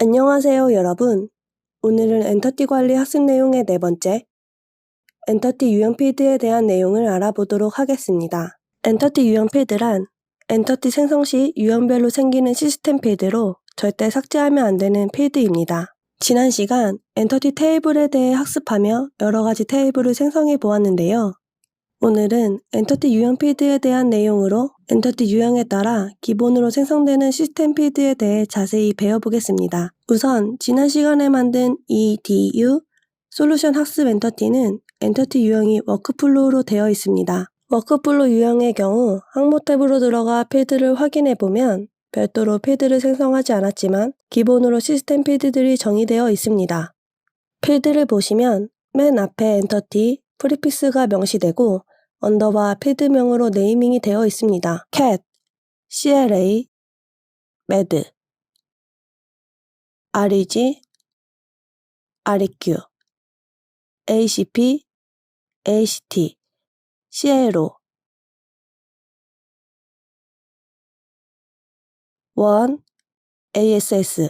안녕하세요, 여러분. 오늘은 엔터티 관리 학습 내용의 네 번째, 엔터티 유형 필드에 대한 내용을 알아보도록 하겠습니다. 엔터티 유형 필드란 엔터티 생성 시 유형별로 생기는 시스템 필드로 절대 삭제하면 안 되는 필드입니다. 지난 시간 엔터티 테이블에 대해 학습하며 여러 가지 테이블을 생성해 보았는데요. 오늘은 엔터티 유형 필드에 대한 내용으로 엔터티 유형에 따라 기본으로 생성되는 시스템 필드에 대해 자세히 배워보겠습니다. 우선 지난 시간에 만든 EDU 솔루션 학습 엔터티는 엔터티 유형이 워크플로우로 되어 있습니다. 워크플로우 유형의 경우 항목 탭으로 들어가 필드를 확인해 보면 별도로 필드를 생성하지 않았지만 기본으로 시스템 필드들이 정의되어 있습니다. 필드를 보시면 맨 앞에 엔터티, 프리픽스가 명시되고 언더바 필드명으로 네이밍이 되어 있습니다. cat, CLA, med, reg, req, acp, act, CLO, 원, ASS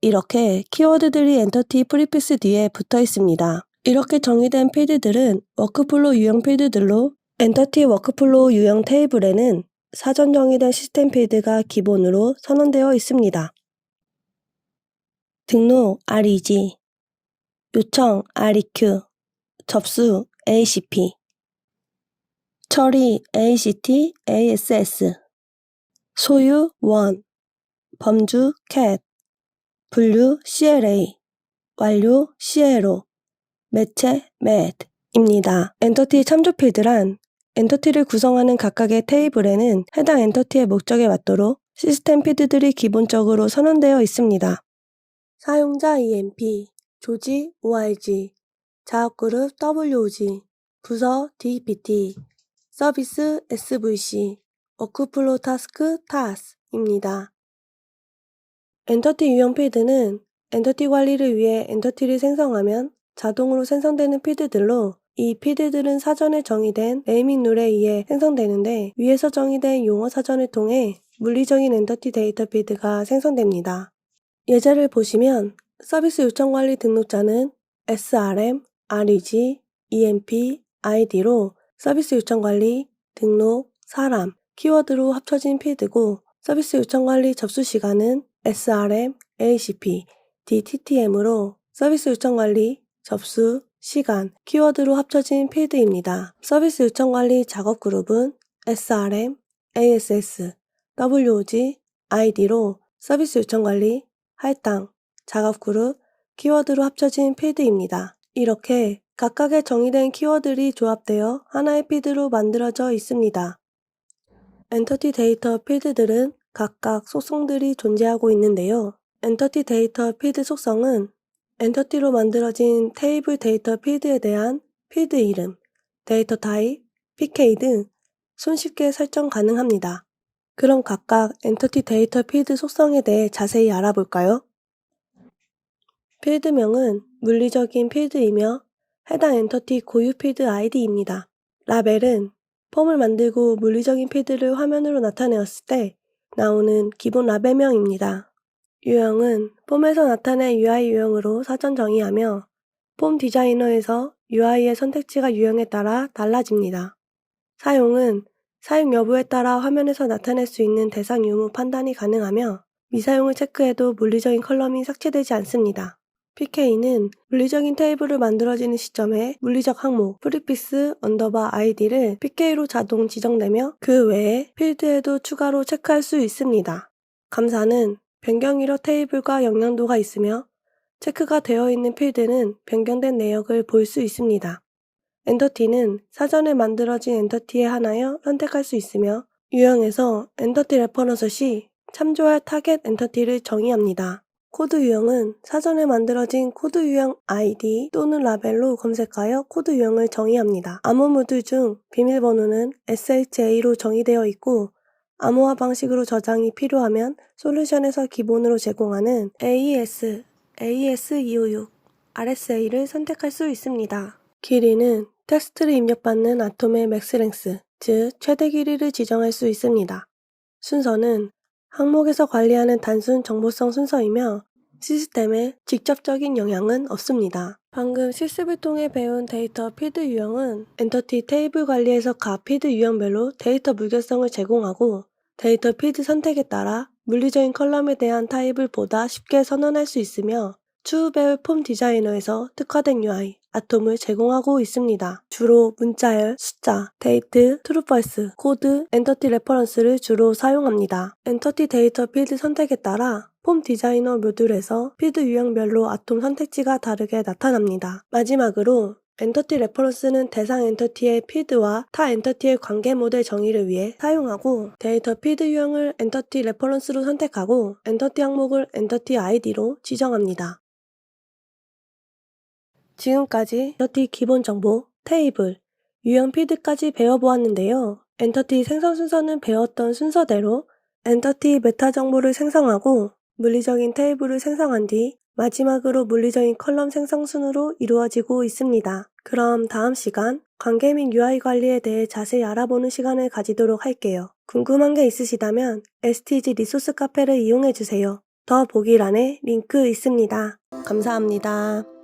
이렇게 키워드들이 엔터티 프리픽스 뒤에 붙어 있습니다. 이렇게 정의된 필드들은 워크플로우 유형 필드들로 엔터티 워크플로우 유형 테이블에는 사전 정의된 시스템 필드가 기본으로 선언되어 있습니다. 등록 REG, 요청 REQ, 접수 ACP, 처리 ACT, ASS, 소유 원, 범주 CAT, 분류 CLA, 완료 CLO, 매체 MAD입니다. 엔터티 참조 필드란 엔터티를 구성하는 각각의 테이블에는 해당 엔터티의 목적에 맞도록 시스템 필드들이 기본적으로 선언되어 있습니다. 사용자 EMP, 조지 ORG, 자업그룹 WOG, 부서 DPT, 서비스 SVC, 워크플로 타스크 TAS입니다. 엔터티 유형 필드는 엔터티 관리를 위해 엔터티를 생성하면 자동으로 생성되는 필드들로 이 필드들은 사전에 정의된 네이밍 룰에 의해 생성되는데 위에서 정의된 용어 사전을 통해 물리적인 엔터티 데이터 필드가 생성됩니다. 예제를 보시면 서비스 요청 관리 등록자는 SRM, REG, EMP, ID로 서비스 요청 관리, 등록, 사람, 키워드로 합쳐진 필드고 서비스 요청 관리 접수 시간은 SRM, ACP, DTTM으로 서비스 요청 관리, 접수, 시간, 키워드로 합쳐진 필드입니다. 서비스 요청 관리 작업 그룹은 SRM, ASS, WOG, ID로 서비스 요청 관리, 할당, 작업 그룹, 키워드로 합쳐진 필드입니다. 이렇게 각각의 정의된 키워드들이 조합되어 하나의 필드로 만들어져 있습니다. 엔터티 데이터 필드들은 각각 속성들이 존재하고 있는데요. 엔터티 데이터 필드 속성은 엔터티로 만들어진 테이블 데이터 필드에 대한 필드 이름, 데이터 타입, PK 등 손쉽게 설정 가능합니다. 그럼 각각 엔터티 데이터 필드 속성에 대해 자세히 알아볼까요? 필드명은 물리적인 필드이며 해당 엔터티 고유 필드 아이디입니다. 라벨은 폼을 만들고 물리적인 필드를 화면으로 나타내었을 때 나오는 기본 라벨명입니다. 유형은 폼에서 나타낸 UI 유형으로 사전 정의하며 폼 디자이너에서 UI의 선택지가 유형에 따라 달라집니다. 사용은 사용 여부에 따라 화면에서 나타낼 수 있는 대상 유무 판단이 가능하며 미사용을 체크해도 물리적인 컬럼이 삭제되지 않습니다. PK는 물리적인 테이블을 만들어지는 시점에 물리적 항목 프리피스 언더바 아이디를 PK로 자동 지정되며 그 외에 필드에도 추가로 체크할 수 있습니다. 감사는 변경이로 테이블과 영향도가 있으며 체크가 되어 있는 필드는 변경된 내역을 볼 수 있습니다. 엔터티는 사전에 만들어진 엔터티에 하나여 선택할 수 있으며 유형에서 엔터티 레퍼런스 시 참조할 타겟 엔터티를 정의합니다. 코드 유형은 사전에 만들어진 코드 유형 ID 또는 라벨로 검색하여 코드 유형을 정의합니다. 암호 모듈 중 비밀번호는 SHA로 정의되어 있고 암호화 방식으로 저장이 필요하면 솔루션에서 기본으로 제공하는 AES, AES256, RSA를 선택할 수 있습니다. 길이는 텍스트를 입력받는 아톰의 맥스랭스, 즉 최대 길이를 지정할 수 있습니다. 순서는 항목에서 관리하는 단순 정보성 순서이며 시스템에 직접적인 영향은 없습니다. 방금 실습을 통해 배운 데이터 피드 유형은 엔터티 테이블 관리에서 각 피드 유형별로 데이터 무결성을 제공하고 데이터 피드 선택에 따라 물리적인 컬럼에 대한 타입을 보다 쉽게 선언할 수 있으며 추후 배울 폼 디자이너에서 특화된 UI, 아톰을 제공하고 있습니다. 주로 문자열, 숫자, 데이트, 트루펄스, 코드, 엔터티 레퍼런스를 주로 사용합니다. 엔터티 데이터 필드 선택에 따라 폼 디자이너 모듈에서 필드 유형별로 아톰 선택지가 다르게 나타납니다. 마지막으로 엔터티 레퍼런스는 대상 엔터티의 필드와 타 엔터티의 관계 모델 정의를 위해 사용하고 데이터 필드 유형을 엔터티 레퍼런스로 선택하고 엔터티 항목을 엔터티 아이디로 지정합니다. 지금까지 엔터티 기본 정보, 테이블, 유형 필드까지 배워보았는데요. 엔터티 생성 순서는 배웠던 순서대로 엔터티 메타 정보를 생성하고 물리적인 테이블을 생성한 뒤 마지막으로 물리적인 컬럼 생성 순으로 이루어지고 있습니다. 그럼 다음 시간 관계 및 UI 관리에 대해 자세히 알아보는 시간을 가지도록 할게요. 궁금한 게 있으시다면 STG 리소스 카페를 이용해 주세요. 더 보기란에 링크 있습니다. 감사합니다.